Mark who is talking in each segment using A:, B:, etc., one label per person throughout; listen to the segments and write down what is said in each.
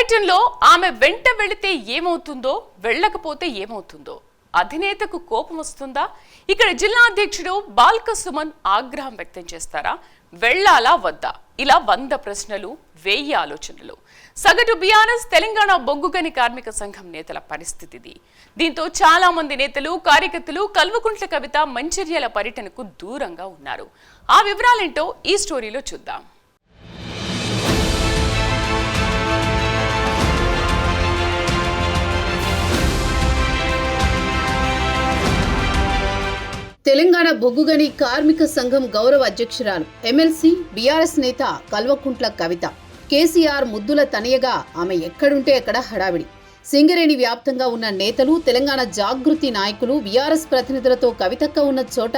A: పర్యటనలో ఆమె వెంట వెళితే ఏమవుతుందో వెళ్ళకపోతే ఏమవుతుందో అధినేతకు కోపం వస్తుందా? ఇక్కడ జిల్లా అధ్యక్షుడు బాల్క సుమన్ ఆగ్రహం వ్యక్తం చేస్తారా? వెళ్ళాలా వద్దా? ఇలా వంద ప్రశ్నలు వెయ్యి ఆలోచనలు. సగటు బీఆర్ఎస్ తెలంగాణ బొగ్గుగని కార్మిక సంఘం నేతల పరిస్థితిది. దీంతో చాలా మంది నేతలు కార్యకర్తలు కల్వకుంట్ల కవిత మంచిర్యాల పర్యటనకు దూరంగా ఉన్నారు. ఆ వివరాలేంటో ఈ స్టోరీలో చూద్దాం.
B: తెలంగాణ బొగ్గుగని కార్మిక సంఘం గౌరవ అధ్యక్షురాలు ఎమ్మెల్సీ బీఆర్ఎస్ నేత కల్వకుంట్ల కవిత. కేసీఆర్ ముద్దుల తనయగా ఆమె ఎక్కడుంటే అక్కడ హడావిడి. సింగరేణి వ్యాప్తంగా ఉన్న నేతలు తెలంగాణ జాగృతి నాయకులు బీఆర్ఎస్ ప్రతినిధులతో కవితక్క ఉన్న చోట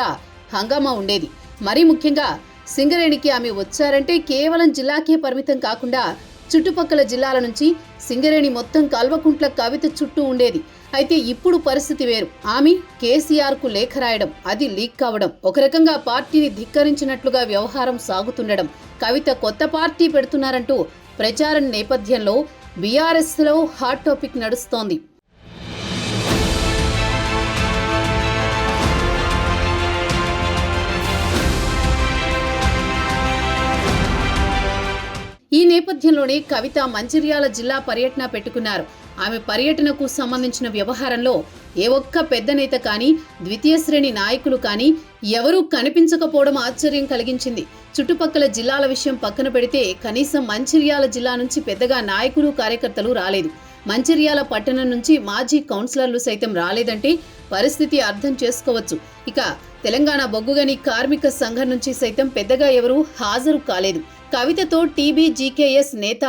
B: హంగామా ఉండేది. మరీ ముఖ్యంగా సింగరేణికి ఆమె వచ్చారంటే కేవలం జిల్లాకే పరిమితం కాకుండా చుట్టుపక్కల జిల్లాల నుంచి సింగరేణి మొత్తం కల్వకుంట్ల కవిత చుట్టూ ఉండేది. అయితే ఇప్పుడు పరిస్థితి వేరు. ఆమె కేసీఆర్కు లేఖ రాయడం అది లీక్ కావడం ఒక రకంగా పార్టీని ధిక్కరించినట్లుగా వ్యవహారం సాగుతుండడం కవిత కొత్త పార్టీ పెడుతున్నారంటూ ప్రచారం నేపథ్యంలో బీఆర్ఎస్లో హాట్ టాపిక్ నడుస్తోంది. ఈ నేపథ్యంలోనే కవిత మంచిర్యాల జిల్లా పర్యటన పెట్టుకున్నారు. ఆమె పర్యటనకు సంబంధించిన వ్యవహారంలో ఏ ఒక్క పెద్ద నేత కానీ ద్వితీయ శ్రేణి నాయకులు కానీ ఎవరూ కనిపించకపోవడం ఆశ్చర్యం కలిగించింది. చుట్టుపక్కల జిల్లాల విషయం పక్కన పెడితే కనీసం మంచిర్యాల జిల్లా నుంచి పెద్దగా నాయకులు కార్యకర్తలు రాలేదు. మంచిర్యాల పట్టణం నుంచి మాజీ కౌన్సిలర్లు సైతం రాలేదంటే పరిస్థితి అర్థం చేసుకోవచ్చు. ఇక తెలంగాణ బొగ్గుగని కార్మిక సంఘం నుంచి సైతం పెద్దగా ఎవరూ హాజరు కాలేదు. కవితతో టీబీ జీకేఎస్ నేత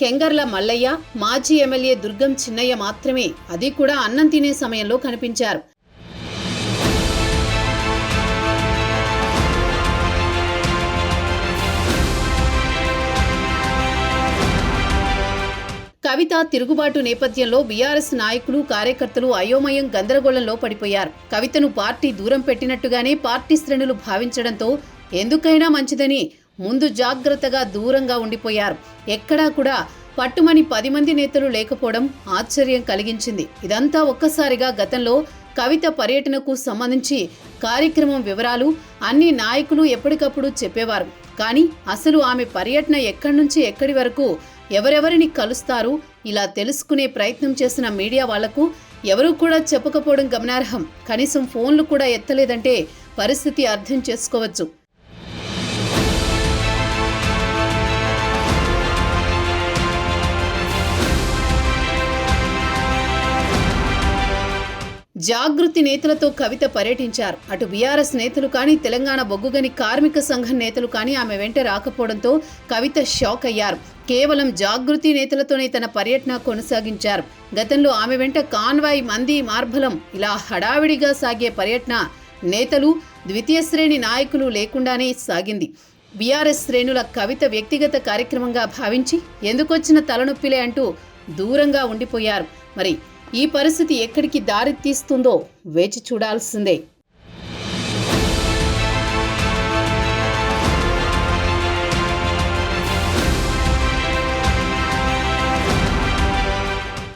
B: కెంగర్ల మల్లయ్య మాజీ ఎమ్మెల్యే దుర్గం చిన్నయ్య మాత్రమే. అది కూడా అన్నం తినే సమయంలో కనిపించారు. కవిత తిరుగుబాటు నేపథ్యంలో బీఆర్ఎస్ నాయకులు కార్యకర్తలు అయోమయం గందరగోళంలో పడిపోయారు. కవితను పార్టీ దూరం పెట్టినట్టుగానే పార్టీ శ్రేణులు భావించడంతో ఎందుకైనా మంచిదని ముందు జాగ్రత్తగా దూరంగా ఉండిపోయారు. ఎక్కడా కూడా పట్టుమని పది మంది నేతలు లేకపోవడం ఆశ్చర్యం కలిగించింది. ఇదంతా ఒక్కసారిగా గతంలో కవిత పర్యటనకు సంబంధించి కార్యక్రమం వివరాలు అన్ని నాయకులు ఎప్పటికప్పుడు చెప్పేవారు. కానీ అసలు ఆమె పర్యటన ఎక్కడి నుంచి ఎక్కడి వరకు ఎవరెవరిని కలుస్తారు ఇలా తెలుసుకునే ప్రయత్నం చేసిన మీడియా వాళ్ళకు ఎవరూ కూడా చెప్పకపోవడం గమనార్హం. కనీసం ఫోన్లు కూడా ఎత్తలేదంటే పరిస్థితి అర్థం చేసుకోవచ్చు. జాగృతి నేతలతో కవిత పర్యటించారు. అటు బీఆర్ఎస్ నేతలు కానీ తెలంగాణ బొగ్గుగని కార్మిక సంఘం నేతలు కానీ ఆమె వెంట రాకపోవడంతో కవిత షాక్ అయ్యారు. కేవలం జాగృతి నేతలతోనే తన పర్యటన కొనసాగించారు. గతంలో ఆమె వెంట కాన్వాయ్ మంది మార్బలం ఇలా హడావిడిగా సాగే పర్యటన నేతలు ద్వితీయ శ్రేణి నాయకులు లేకుండానే సాగింది. బీఆర్ఎస్ శ్రేణుల కవిత వ్యక్తిగత కార్యక్రమంగా భావించి ఎందుకొచ్చిన తలనొప్పిలే అంటూ దూరంగా ఉండిపోయారు. మరి ఈ పరిస్థితి ఎక్కడికి దారి తీస్తుందో వేచి చూడాల్సిందే.